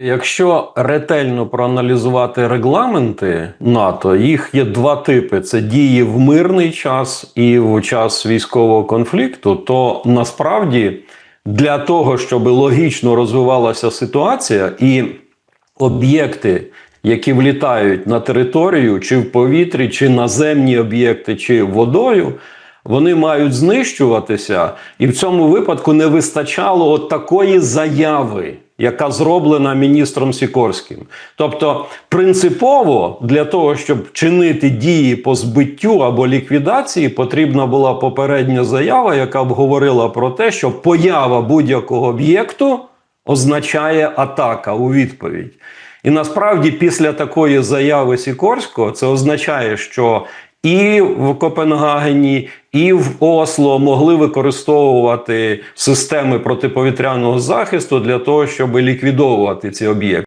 Якщо ретельно проаналізувати регламенти НАТО, їх є два типи: це дії в мирний час і в час військового конфлікту. То насправді для того, щоб логічно розвивалася ситуація і об'єкти, які влітають на територію, чи в повітрі, чи наземні об'єкти, чи водою, вони мають знищуватися, і в цьому випадку не вистачало от такої заяви, яка зроблена міністром Сікорським. Тобто, принципово для того, щоб чинити дії по збиттю або ліквідації, потрібна була попередня заява, яка б говорила про те, що поява будь-якого об'єкту означає атака у відповідь. І насправді, після такої заяви Сікорського, це означає, що і в Копенгагені, і в Осло могли використовувати системи протиповітряного захисту для того, щоб ліквідовувати ці об'єкти.